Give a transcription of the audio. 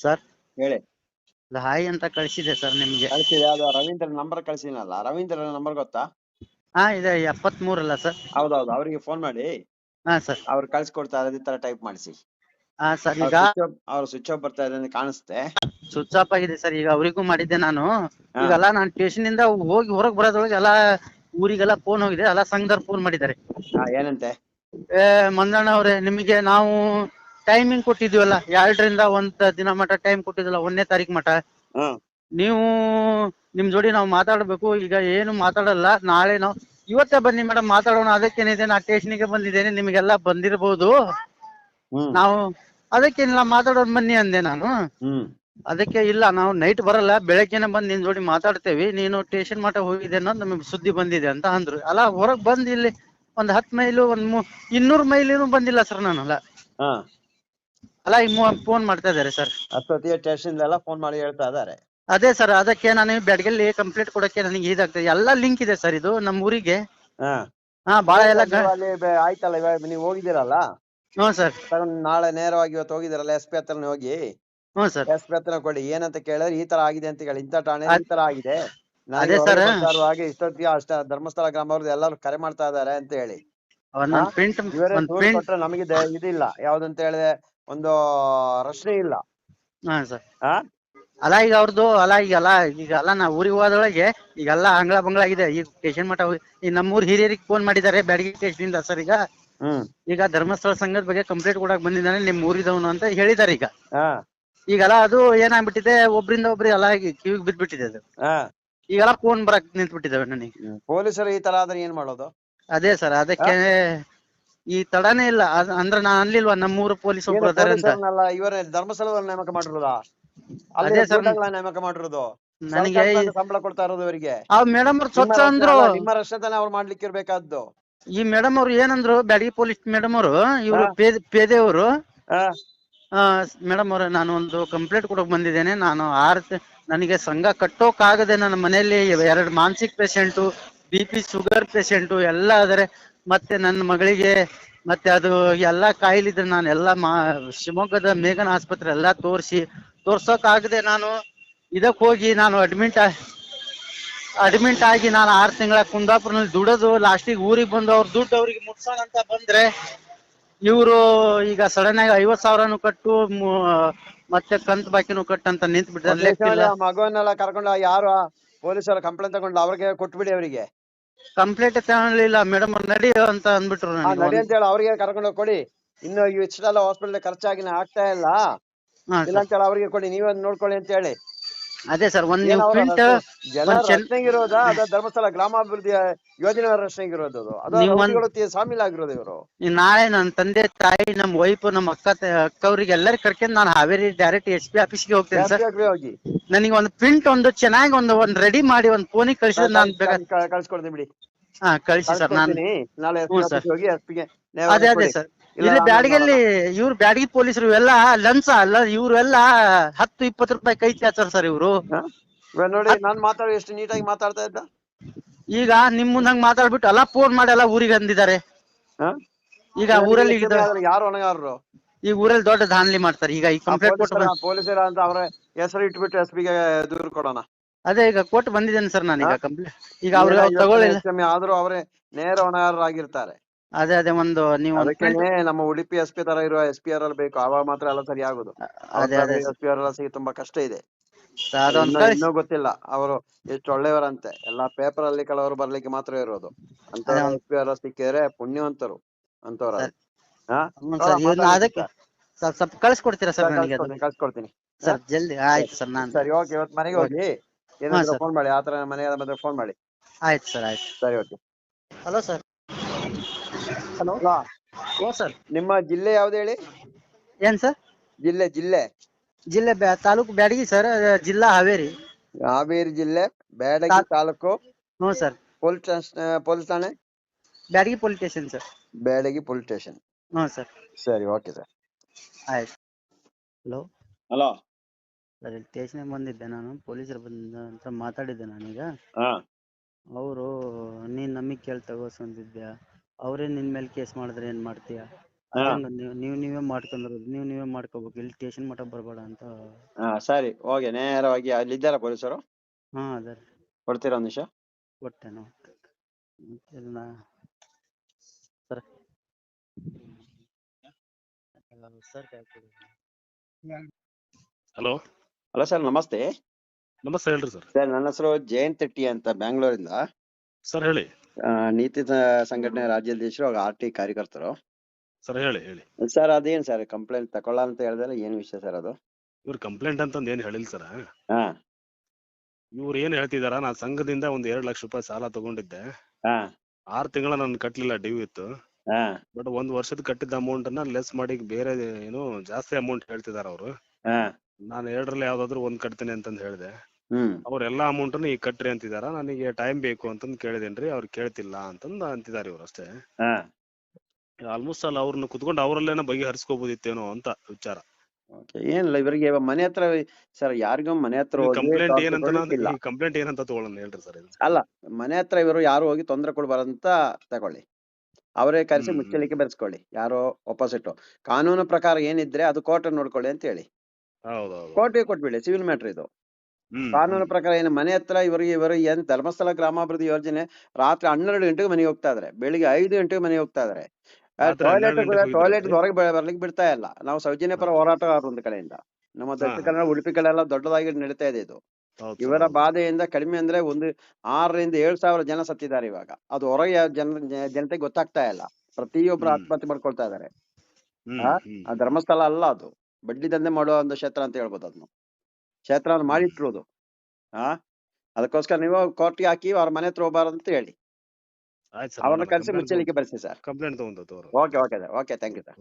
Sir? ಹೇಳಿ. Hi ಅಂತ ಕಳಿಸಿದೆ sir ನಿಮ್ಗೆ. ಕಳ್ಸಿದೆ ಅದು ರವೀಂದ್ರ ನಂಬರ್ ಕಳ್ಸಿನಲ್ಲ ರವೀಂದ್ರ ನಂಬರ್ ಗೊತ್ತಾ? ಹಾ ಇದೆ ಎಪ್ಪತ್ಮೂರಲ್ಲ ಸರ್. ಹೌದೌದು ಅವರಿಗೆ ಫೋನ್ ಮಾಡಿ. ಹಾ ಸರ್. ಅವ್ರು ಕಳ್ಸಿಕೊಡ್ತಾರೆ ಅದೇ ತರ ಟೈಪ್ ಮಾಡಿಸಿ. ಹಾ ಸರ್ ಈಗ ಅವ್ರ ಸ್ವಿಚ್ ಆಫ್ ಬರ್ತಾ ಇದೆ ಅಂತ ಕಾಣಿಸುತ್ತೆ. ಸ್ವಿಚ್ ಆಫ್ ಆಗಿದೆ ಸರ್ ಈಗ ಅವರಿಗೂ ಮಾಡಿದ್ದೆ ನಾನು. ಈಗೆಲ್ಲ ನಾನು ಸ್ಟೇಷನ್ ಇಂದ ಹೋಗಿ ಹೊರಗ್ ಬರೋದ್ರೊಳಗೆ ಎಲ್ಲಾ ಊರಿಗೆಲ್ಲ ಫೋನ್ ಹೋಗಿದೆ ಎಲ್ಲಾ ಸಂಘದವ್ರು ಫೋನ್ ಮಾಡಿದ್ದಾರೆ. ಏನಂತೆ? ಏ ಮಂದಣ್ಣ ಅವ್ರೆ ನಿಮಗೆ ನಾವು ಟೈಮಿಂಗ್ ಕೊಟ್ಟಿದೀವಲ್ಲ ಎರಡರಿಂದ ಒಂದ್ ದಿನ ಮಟ ಟೈಮ್ ಕೊಟ್ಟಿದ್ವಲ್ಲ ಒಂದನೇ ತಾರೀಕು ಮಟ. ಹ್ಮ್ ನೀವು ನಿಮ್ ಜೋಡಿ ನಾವು ಮಾತಾಡ್ಬೇಕು ಈಗ ಏನು ಮಾತಾಡಲ್ಲ ನಾಳೆ ನಾವು ಇವತ್ತೇ ಬನ್ನಿ ಮೇಡಮ್ ಮಾತಾಡೋಣ ಅದಕ್ಕೇನಿದೆ ನಾ ಸ್ಟೇಷನ್ಗೆ ಬಂದಿದ್ದೇನೆ ನಿಮಗೆಲ್ಲ ಬಂದಿರಬಹುದು ಹ್ಮ್. ನಾವು ಅದಕ್ಕೇನಿಲ್ಲ ಮಾತಾಡೋಣ ಬನ್ನಿ ಅಂದೆ ನಾನು. ಹ್ಮ್. ಅದಕ್ಕೆ ಇಲ್ಲ ನಾವು ನೈಟ್ ಬರಲ್ಲ ಬೆಳಗ್ಗೆನೆ ಬಂದು ನಿನ್ ಜೋಡಿ ಮಾತಾಡ್ತೇವಿ ನೀನು ಸ್ಟೇಷನ್ ಮಟ ಹೋಗಿದೆ ಅನ್ನೋದು ನಮಗೆ ಸುದ್ದಿ ಬಂದಿದೆ ಅಂತ ಅಂದ್ರು. ಅಲ್ಲ ಹೊರಗ್ ಬಂದ್ ಇಲ್ಲಿ ಒಂದ್ ಹತ್ ಮೈಲು ಒಂದ್ ಮೂ ಇನ್ನೂರ್ ಮೈಲಿನೂ ಬಂದಿಲ್ಲ ಸರ್ ನಾನಲ್ಲ ಹಾ. ಅಲ್ಲ ಈಗ ಫೋನ್ ಮಾಡ್ತಾ ಇದಾರೆ ಸರ್ ಅಷ್ಟೊತ್ತಿಗೆ ಸ್ಟೇಷನ್ ಎಲ್ಲ ಫೋನ್ ಮಾಡಿ ಹೇಳ್ತಾ ಇದಾರೆ ಅದೇ ಸರ್ ಅದಕ್ಕೆ ನಾನು ಬೆಡ್ಗಲ್ಲಿ ಕಂಪ್ಲೀಟ್ ಕೊಡಕ್ಕೆ ನನಗೆ ಇದಾಗ್ತದೆ. ಎಲ್ಲ ಲಿಂಕ್ ಇದೆ ಸರ್ ಇದು ನಮ್ಮ ಊರಿಗೆ. ಹಾ. ಹಾ ಬಾಳ ಎಲ್ಲ ಗ- ಅಲ್ಲಿ ಬೆ- ಆಯ್ತಲ್ಲ ಇವಾಗ ನೀವು ಹೋಗಿದ್ದೀರಲ್ಲ? ಹ್ಞೂ ಸರ್ ತಗೊಂಡ್ ನಾಳೆ ನೇರವಾಗಿ ಇವತ್ತು ಹೋಗಿದ್ದೀರಲ್ಲ ಎಸ್ ಪಿ ಹತ್ರ ಹೋಗಿ? ಹ್ಞೂ ಸರ್ ಎಸ್ ಪಿ ಹತ್ರ ಕೊಡಿ ಏನಂತ ಕೇಳಿದ್ರೆ ಈ ತರ ಆಗಿದೆ ಅಂತ ಹೇಳಿ. ಇಂಥ ಠಾಣೆ ಈ ಅದ್- ತರ ಆಗಿದೆ. ಅದೇ ಸರ್. ಹಾಗೆ ಇಷ್ಟೊತ್ತಿಗೆ ಅಷ್ಟ ಧರ್ಮಸ್ಥಳ ಗ್ರಾಮವ್ರದ್ದು ಎಲ್ಲರೂ ಕರೆ ಮಾಡ್ತಾ ಇದಾರೆ ಅಂತ ಹೇಳಿ. ಪ್ರಿಂಟ್ ಇವರೇ ಒಂದ್ ದೂರು ಪ್ರಿಂಟ್ ಕೊಟ್ರೆ ನಮಗೆ ಇದಿಲ್ಲ. ಯಾವ್ದಂತ ಹೇಳಿದ್ರೆ ಒಂದು ರಶ್ನೆ ಇಲ್ಲ. ಹಾ ಸರ್ ಅಲ್ಲ ಈಗ ಅವ್ರದ್ದು ಅಲ್ಲ ಈಗ ಅಲ್ಲ ಈಗ ಅಲ್ಲ ನಾ ಊರಿಗೆ ಹೋದೊಳಗೆ ಈಗೆಲ್ಲ ಅಂಗಳ ಬಂಗಳ ಆಗಿದೆ. ಈಗ ಸ್ಟೇಷನ್ ಮಠ ಹೋಗಿ ಈ ನಮ್ಮೂರ್ ಹಿರಿಯರಿಗೆ ಫೋನ್ ಮಾಡಿದ್ದಾರೆ ಬ್ಯಾಡಗಿ ಸ್ಟೇಷನ್ ಇಂದ ಸರ್ ಈಗ. ಹ್ಮ್. ಈಗ ಧರ್ಮಸ್ಥಳ ಸಂಘದ ಬಗ್ಗೆ ಕಂಪ್ಲೇಂಟ್ ಕೊಡಕ್ ಬಂದಿದ್ದಾನೆ ನಿಮ್ ಊರಿದವನು ಅಂತ ಹೇಳಿದ್ದಾರೆ ಈಗ. ಹಾ. ಈಗೆಲ್ಲ ಅದು ಏನಾಗ್ಬಿಟ್ಟಿದೆ ಒಬ್ರಿಂದ ಒಬ್ರಿಗೆ ಈಗ ಕಿವಿಗೆ ಬಿದ್ಬಿಟ್ಟಿದೆ ಅದು. ಹಾ. ಈಗೆಲ್ಲ ಫೋನ್ ಬರಕ್ ನಿಂತ್ಬಿಟ್ಟಿದ್ದಾವೆ ನನಗೆ. ಪೊಲೀಸರು ಈ ತರ ಆದ್ರೆ ಏನ್ ಮಾಡೋದು? ಅದೇ ಸರ್ ಅದಕ್ಕೆ ಈ ತಡನೇ ಇಲ್ಲ. ಅದ್- ಅಂದ್ರೆ ನಾನು ಅನ್ಲಿಲ್ವಾ ನಮ್ಮೂರು ಪೊಲೀಸ್ ಏನು ಒಬ್ರು ಅದಾರೆ ಅಂತ ಇವರೇ ಧರ್ಮಸ್ಥಳದಲ್ಲಿ ನೇಮಕ ಮಾಡಿರೋದಾ? ಅಲ್ಲಿ ಅದೇ. ಗೂಂಡಾಗಳನ್ನ ನೇಮಕ ಮಾಡಿರೋದು. ನನಗೆ ಸರ್ಕಾರದಿಂದ ಸಂಬಳ ಕೊಡ್ತಾ ಇರೋದು ಇವರಿಗೆ. ಆ ಮೇಡಮ್ ಅವ್ರು ಸ್ವಚ್ಛ ಅಂದ್ರು. ನಿಮ್ಮ ರಕ್ಷಣೆ ಅವ್ರು ಮಾಡ್ಲಿಕ್ಕೆ ಇರ್ಬೇಕಾದ್ದು ಈ ಮೇಡಮ್ ಅವ್ರು ಏನಂದ್ರು ಬ್ಯಾಡಗಿ ಪೊಲೀಸ್ ಮೇಡಮ್ ಅವರು ಇವರು ಹಾ. ಪೇದೆ ಪೇದೆಯವರು ಹಾ. ಮೇಡಮ್ ಅವ್ರೆ ನಾನು ಒಂದು ಕಂಪ್ಲೇಂಟ್ ಕೊಡಕ್ ಬಂದಿದ್ದೇನೆ. ನಾನು ಆರ್ ನನಗೆ ಸಂಘ ಕಟ್ಟೋಕಾಗದೆ ನನ್ನ ಮನೆಯಲ್ಲಿ ಎರಡು ಮಾನಸಿಕ patient B P sugar patient ಎಲ್ಲ ಆದರೆ ಮತ್ತೆ ನನ್ನ ಮಗಳಿಗೆ ಮತ್ತೆ ಅದು ಎಲ್ಲಾ ಕಾಯಿಲಿದ್ರೆ ನಾನು ಎಲ್ಲಾ ಮಾ ಶಿವಮೊಗ್ಗದ ಮೇಘನ ಆಸ್ಪತ್ರೆ ಎಲ್ಲಾ ತೋರಿಸಿ ತೋರ್ಸೋಕಾಗದೆ ನಾನು ಇದಕ್ಕೆ ಹೋಗಿ ನಾನು ಅಡ್ಮಿಂಟ್ ಅಡ್ಮಿಂಟ್ ಆಗಿ ನಾನು ಆರು ತಿಂಗಳ ಕುಂದಾಪುರನಲ್ಲಿ ದುಡದು ಲಾಸ್ಟಿಗೆ ಊರಿಗೆ ಬಂದು ಅವ್ರ ದುಡ್ಡು ಅವ್ರಿಗೆ ಮುಟ್ಸೋಣ ಅಂತ ಬಂದ್ರೆ ಇವರು ಈಗ ಸಡನ್ ಆಗಿ ಐವತ್ ಸಾವಿರನು ಕಟ್ಟು ಮತ್ತೆ ಕಂತ್ ಬಾಕಿನೂ ಕಟ್ಟು ಅಂತ ನಿಂತ್ ಬಿಟ್ಟ ಮಗುವನ್ನೆಲ್ಲ ಕರ್ಕೊಂಡು ಯಾರು ಪೊಲೀಸರು ಕಂಪ್ಲೇಂಟ್ ತಗೊಂಡು ಅವ್ರಿಗೆ ಕೊಟ್ಬಿಡಿ ಅವರಿಗೆ. ಕಂಪ್ಲೇಂಟ್ ತಗೊಳ್ಳಿಲ್ಲ ಮೇಡಮ್ ನಡಿ ಅಂತ ಅಂದ್ಬಿಟ್ರು ಆ ನನಗೆ ನಡಿ ಅಂತ ಹೇಳಿ ಅವ್ರಿಗೆ ಕರ್ಕೊಂಡು ಹೋಗಿ ಕೊಡಿ ಇನ್ನು ಇಷ್ಟೆಲ್ಲ ಹಾಸ್ಪಿಟಲ್ ಖರ್ಚಾಗಿ ಆಗ್ತಾ ಇಲ್ಲ. ಹಾ ಇಲ್ಲ ಅಂತ ಹೇಳಿ ಅವ್ರಿಗೆ ಕೊಡಿ ನೀವೇ ನೋಡ್ಕೊಳ್ಳಿ ಅಂತ ಹೇಳಿ ಅದೇ ಸರ್ ಒಂದ್ ಏನ್ ನೀವು ಅವ್ರ ಪ್ರಿಂಟ್ ಜನ ಅದ ಧರ್ಮಸ್ಥಳ ಗ್ರಾಮಾಭಿವೃದ್ಧಿ ಯೋಜನೆ ರಚನೆಗಿರೋದು ಅದು. ಅದು ನೀವು ಒಂದ್- ರೌಡಿಗಳು ತಿ- ಶಾಮೀಲಾಗಿರೋದು ಇವರು. ನಾಳೆ ನನ್ನ ತಂದೆ ತಾಯಿ ನಮ್ಮ ವೈಫ್ ನಮ್ಮ ಅಕ್ಕ ತ- ಅಕ್ಕವ್ರಿಗೆ ಎಲ್ಲರಿಗೆ ಕರ್ಕೊಂಡು ನಾನು ಹಾವೇರಿ ಡೈರೆಕ್ಟ್ ಎಸ್ ಪಿ ಆಫೀಸ್ಗೆ ಹೋಗ್ತೇನೆ ಸರ್. ಹೋಗಿ. ನನಗೆ ಒಂದು ಪ್ರಿಂಟ್ ಒಂದು ಚೆನ್ನಾಗಿ ಒಂದು ಒಂದು ರೆಡಿ ಮಾಡಿ ಒಂದು ಫೋನಿಗೆ ಕಳಿಸಿದ್ರೆ ನಾನು ಕಳ್ಸ್ಕೊಡ್ತೀನಿ ಬಿಡಿ. ಹಾ ಕಳಿಸಿ ಸರ್ ನಾನು ನಾಳೆ ಹ್ಞೂ ಸರ್. ಹೋಗಿ ಅದೇ ಅದೇ ಸರ್. ಇಲ್ಲಿ ಬ್ಯಾಡಗಿಯಲ್ಲಿ ಇವ್ರು ಬ್ಯಾಡಗಿ ಪೊಲೀಸರು ಇವೆಲ್ಲ ಲಂಚ ಅಲ್ಲ ಇವರೆಲ್ಲ ಹತ್ತು ಇಪ್ಪತ್ತು ರೂಪಾಯಿ ಕೈ ಚಾಚಾರ ಸರ್ ಇವರು. ನೋಡಿ ನಾನು ಮಾತಾಡಿ ಎಷ್ಟು ನೀಟಾಗಿ ಮಾತಾಡ್ತಾ ಇದ್ದ? ಈಗ ನಿಮ್ ಮುಂದಂಗ್ ಮಾತಾಡ್ಬಿಟ್ಟು ಎಲ್ಲ ಫೋನ್ ಮಾಡಿ ಎಲ್ಲ ಊರಿಗೆ ಅಂದಿದ್ದಾರೆ? ಈಗ ಊರಲ್ಲಿ ಯಾರು ಈಗ ಊರಲ್ಲಿ ದೊಡ್ಡ ದಾನ್ಲಿ ಮಾಡ್ತಾರೆ. ಈಗ ಈ ಕಂಪ್ಲೇಂಟ್ ಕೊಟ್ಟು ಪೊಲೀಸರ ಅಂತ ಅವ್ರ ಹೆಸರು ಇಟ್ಬಿಟ್ಟು ಎಸ್ಗೆ ದೂರು ಕೊಡೋಣ. ಅದೇ ಈಗ ಕೊಟ್ಟು ಬಂದಿದ್ದೇನೆ ಸರ್ ನಾನು ಈಗ ಈಗ ಈಗ ಅವ್ರಿಗೆ ಅವ್ರು ತಗೊಳ್ಳಿಲ್ಲ ಆದ್ರೂ ಅವರೇ ನೇರ ಹೊಣೆಗಾರರಾಗಿರ್ತಾರೆ ಅದೇ ಅದೇ ಒಂದು ನೀವು ಅದಕ್ಕೇನೆ ನಮ್ಮ ಉಡುಪಿ ಎಸ್ ಪಿ ತರ ಇರುವ ಎಸ್ ಪಿ ಆರ್ ಬೇಕು. ಅವಾಗ ಮಾತ್ರ ಎಲ್ಲ ಸರಿ ಆಗುದು ಅದೇ ಅದೇ ಎಸ್ ಪಿ ಆರ್ ಸಿಗಿ ತುಂಬಾ ಕಷ್ಟ ಇದೆ. ಇನ್ನೂ- ಗೊತ್ತಿಲ್ಲ. ಅವರು ಎಷ್ಟು ಒಳ್ಳೆಯವರಂತೆ. ಎಲ್ಲಾ ಪೇಪರ್ ಅಲ್ಲಿ ಕೆಲವರು ಬರ್ಲಿಕ್ಕೆ ಮಾತ್ರ ಇರೋದು. ಅಂತ ಎಸ್ ಪಿ ಆರ್ ಸಿಕ್ಕಿದ್ರೆ ಪುಣ್ಯವಂತರು ಅಂತವ್ರ ಸರ್. ಸರ್ ಸ್ವಲ್ಪ ಕಳಿಸ್ಕೊಡ್ತೀರಾ ಸರ್ ನನಗೆ ಅದು ಕಳ್ಸ್ಕೊಡ್ತೀನಿ. ಸರ್ ಜಲ್ದಿ ಆಯ್ತು ಸರ್ ನಾನು. ಸರಿ ಓಕೆ ಇವತ್ತು ಮನೆಗೆ ಹೋಗಿ ಏನಾದ್ರು ಫೋನ್ ಮಾಡಿ ಆತರ ಮನೆಗೆ ಬಂದ್ರೆ ಫೋನ್ ಮಾಡಿ. ಆಯ್ತು ಸರ್ ಆಯ್ತು. ಸರಿ ಓಕೆ. Hello sir. ಹಲೋ. ಓ ಸರ್. ನಿಮ್ಮ ಜಿಲ್ಲೆ ಯಾವ್ದು ಹೇಳಿ? ಏನ್ ಸರ್? ಜಿಲ್ಲೆ ಜಿಲ್ಲೆ. ಜಿಲ್ಲೆ ಬ್ಯಾ ತಾಲೂಕು ಬ್ಯಾಡಗಿ ಸರ್ ಜಿಲ್ಲಾ ಹಾವೇರಿ. ಹಾವೇರಿ ಜಿಲ್ಲೆ ಬ್ಯಾಡಗಿ ತಾ- ತಾಲೂಕು. ಹ್ಞೂ ಸರ್. ಪೊಲೀಸ್ ಪೊಲೀಸ್ ಠಾಣೆ? Byadgi police station sir. Byadgi police station. ಹ್ಞೂ ಸರ್. ಸರಿ ಓಕೆ ಸರ್. ಆಯ್ತು. ಹಲೋ? ಹಲೋ? ಸರ್ ಇಲ್ಲಿ ಸ್ಟೇಷನ್ಗೆ ಬಂದಿದ್ದೆ. ನಾನು ಪೊಲೀಸರು ಬಂದ ಅಂತ ಮಾತಾಡಿದ್ದೆ ನಾನೀಗ. ಹಾ. ಅವರು ನೀನು ನಮಗೆ ಕೇಳಿ ತಗೋಸ್ಕೊಂತಿದ್ಯಾ ಅವರೇ ನಿನ್ ಮೇಲೆ ಕೇಸ್ ಮಾಡಿದ್ರೆ ಏನು ಮಾಡ್ತೀಯಾ? ನೀವ್ ಅದಂಗ ನೀವು ನೀವು ನೀವೇ ಮಾಡ್ಕೊಂಡ್ರದು. ನೀವು ನೀವೇ ಮಾಡ್ಕೋಬೇಕು. ಇಲ್ಲಿ ಸ್ಟೇಷನ್ ಮಟ್ಟ ಬರಬೇಡ ಅಂತ. ಹಾ ಸರಿ. ಹೋಗಿ ನೇರವಾಗಿ ಅಲ್ಲಿದ್ದಾರ ಪೊಲೀಸರು? ಹಾ ಅದೇ ರೀ ಕೊಡ್ತೀರಾ ಒಂದ್ ನಿಮಿಷ? ಕೊಟ್ಟೆ ನಾವು ಸರ್. ಹಲೋ? ಹಲೋ ಸರ್ ನಮಸ್ತೆ. ನಮಸ್ತೆ ಹೇಳ್ರಿ ಸರ್. ಸರ್ ನನ್ನ ಹೆಸರು ಜಯಂತ್ ಟಿ ಅಂತ ಬ್ಯಾಂಗ್ಳೂರಿಂದ. ಸರ್ ಹೇಳಿ. ಆ, ನೀತಿ ಸ- ಸಂಘಟನೆ ರಾಜ್ಯಾಧ್ಯಕ್ಷರು ಹಾಗೂ ಆರ್ ಟಿ ಕಾರ್ಯಕರ್ತರು. ಸರ್ ಹೇಳಿ ಹೇಳಿ. ಸರ್ ಅದೇನ್ ಸರ್ ಕಂಪ್ಲೇಂಟ್ ತಗೊಳ್ಳ ಅಂತ ಹೇಳಿದ್ರೆ ಏನ್ ವಿಷಯ ಸರ್ ಅದು? ಇವ್ರ ಕಂಪ್ಲೇಂಟ್ ಅಂತ ಏನು ಹೇಳಿಲ್ಲ ಸರ್. ಹಾ. ಇವ್ರು ಏನ್ ಹೇಳ್ತಿದಾರ ನಾ ಸಂಘದಿಂದ ಒಂದ್ ಎರಡ್ ಲಕ್ಷ ರೂಪಾಯಿ ಸಾಲ ತಗೊಂಡಿದ್ದೆ. ಹಾ. ಆರ್ ತಿಂಗಳ ನನ್ ಕಟ್ಲಿಲ್ಲ ಡ್ಯೂ ಇತ್ತು. ಹಾ. ಬಟ್ ಒಂದ್ ವರ್ಷದ ಕಟ್ಟಿದ ಅಮೌಂಟ್ ಅನ್ನ ಲೆಸ್ ಮಾಡಿ ಬೇರೆ ಏನು ಜಾಸ್ತಿ ಅಮೌಂಟ್ ಹೇಳ್ತಿದಾರ ಅವರು. ಹಾ. ನಾನು ಎರಡರಲ್ಲಿ ಯಾವ್ದಾದ್ರು ಒಂದ್ ಕಟ್ತೀನಿ ಅಂತಂದ್ ಹೇಳಿದೆ. ಹ್ಮ್. ಅವ್ರ ಎಲ್ಲಾ ಅಮೌಂಟ್ ಈಗ ಕಟ್ರಿ ಅಂತಿದಾರ. ನನಗೆ ಟೈಮ್ ಬೇಕು ಅಂತಂದ್ ಕೇಳಿದೇನ್ರಿ ಅವ್ರು ಕೇಳ್ತಿಲ್ಲ ಅಂತಂದ್ ಅಂತಿದಾರ ಇವ್ರು ಅಷ್ಟೇ. ಹಾ. ಆಲ್ಮೋಸ್ಟ್ ಅಲ್ಲಿ ಅವ್ರನ್ನ ಕುತ್ಕೊಂಡು ಅವರಲ್ಲೇನ ಬಗೆಹರಿಸ್ಕೋಬಹುದಿತ್ತೇನೋ ಅಂತ ವಿಚಾರ. ಓಕೆ ಏನಿಲ್ಲ ಇವರಿಗೆ ಮನೆ ಹತ್ರ ಸರ್ ಯಾರಿಗೂ ಮನೆ ಹತ್ರ ಹೋಗಿ ಕಂಪ್ಲೇಂಟ್ ತೊಂದ್ರೆ ಏನಂತ ಕೊಡ್ಲಿಕ್ಕಿಲ್ಲ. ಈ ಕಂಪ್ಲೇಂಟ್ ಏನಂತ ತಗೊಳ್ಳೋಣ ಹೇಳ್ರಿ ಸರ್ ಇದು. ಅಲ್ಲ ಮನೆ ಹತ್ರ ಇವರು ಯಾರು ಹೋಗಿ ತೊಂದ್ರೆ ಕೊಡ್ಬಾರಂತ ತಗೊಳ್ಳಿ. ಅವರೇ ಕರೆಸಿ ಮುಚ್ಚಲಿಕ್ಕೆ ಹ್ಮ್. ಮುಚ್ಚಳಿಕೆ ಬೆರೆಸ್ಕೊಳ್ಳಿ ಯಾರೋ ಒಪೋಸಿಟ್ ಕಾನೂನು ಪ್ರಕಾರ ಏನಿದ್ರೆ ಅದು ಕೋರ್ಟ್ ನೋಡ್ಕೊಳ್ಳಿ ಅಂತ ಹೇಳಿ ಹೌದೌದು ಕೋರ್ಟಿಗೆ ಕೊಟ್ಬಿಡಿ ಸಿವಿಲ್ ಮ್ಯಾಟರ್ ಇದು ಹ್ಮ್ ಕಾನೂನು ಹ್ಮ್. ಪ್ರಕಾರ ಏನು ಮನೆ ಹತ್ರ ಇವರಿಗೆ ಇವರು ಏನ್ ಧರ್ಮಸ್ಥಳ ಗ್ರಾಮಾಭಿವೃದ್ಧಿ ಯೋಜನೆ ರಾತ್ರಿ ಹನ್ನೆರಡು ಗಂಟೆಗೆ ಮನೆಗೆ ಹೋಗ್ತಾ ಇದ್ರೆ ಬೆಳಿಗ್ಗೆ ಐದು ಗಂಟೆಗೆ ಮನೆಗೆ ಹೋಗ್ತಾ ಇದ್ರೆ ರಾತ್ರಿ ಟಾಯ್ಲೆಟ್ 12 ಗಂಟೆಗೆ ಟಾಯ್ಲೆಟ್? ಹೊರಗೆ ಬ- ಬರ್ಲಿಕ್ಕೆ ಬಿಡ್ತಾ ಇಲ್ಲ ನಾವು ಸೌಜನ್ಯ ಪರ. ಹೋರಾಟಗಾರರು ಒಂದು ಕಡೆಯಿಂದ ನಮ್ಮ ದಕ್ಷಿಣ ಹಾ. ಕನ್ನಡ ಉಡುಪಿ ಕಡೆಲ್ಲ ದೊಡ್ಡದಾಗಿ ನಡೀತಾ ಇದೆ ಇದು ಇವರ ಬಾಧೆಯಿಂದ ಕಡಿಮೆ ಅಂದ್ರೆ ಒಂದು ಆರರಿಂದ ಏಳು ಸಾವಿರ ಜನ ಸತ್ತಿದ್ದಾರೆ ಇವಾಗ. ಅದು ಹೊರಗೆ ಜನ ಜನತೆ ಜನತೆಗೆ ಗೊತ್ತಾಗ್ತಾ ಇಲ್ಲ. ಪ್ರತಿಯೊಬ್ರು ಆತ್ಮಹತ್ಯೆ ಮಾಡ್ಕೊಳ್ತಾ ಇದ್ದಾರೆ. ಆ? ಧರ್ಮಸ್ಥಳ ಅಲ್ಲ ಅದು. ಬಡ್ಡಿ ದಂಧೆ ಮಾಡುವ ಒಂದು ಕ್ಷೇತ್ರ ಅಂತ ಹೇಳ್ಬೋದು ಅದನ್ನು. ಕ್ಷೇತ್ರ ಮಾಡಿಟ್ಟಿರೋದು. ಆ? ಅದಕ್ಕೋಸ್ಕರ ನೀವು ಕೋರ್ಟ್ಗೆ ಹಾಕಿ ಅವ್ರ ಮನೆ ಹತ್ರ ಹೋಗ್ಬಾರ್ದು ಅಂತ ಹೇಳಿ. ಸರ್ ಅವ್ರನ್ನ ಕರೆಸಿ ಮುಚ್ಚಲಿಕ್ಕೆ ಬರ್ಸಿ ಸರ್. ಕಂಪ್ಲೇಂಟ್ ತಗೊಂಡು okay okay okay thank you sir.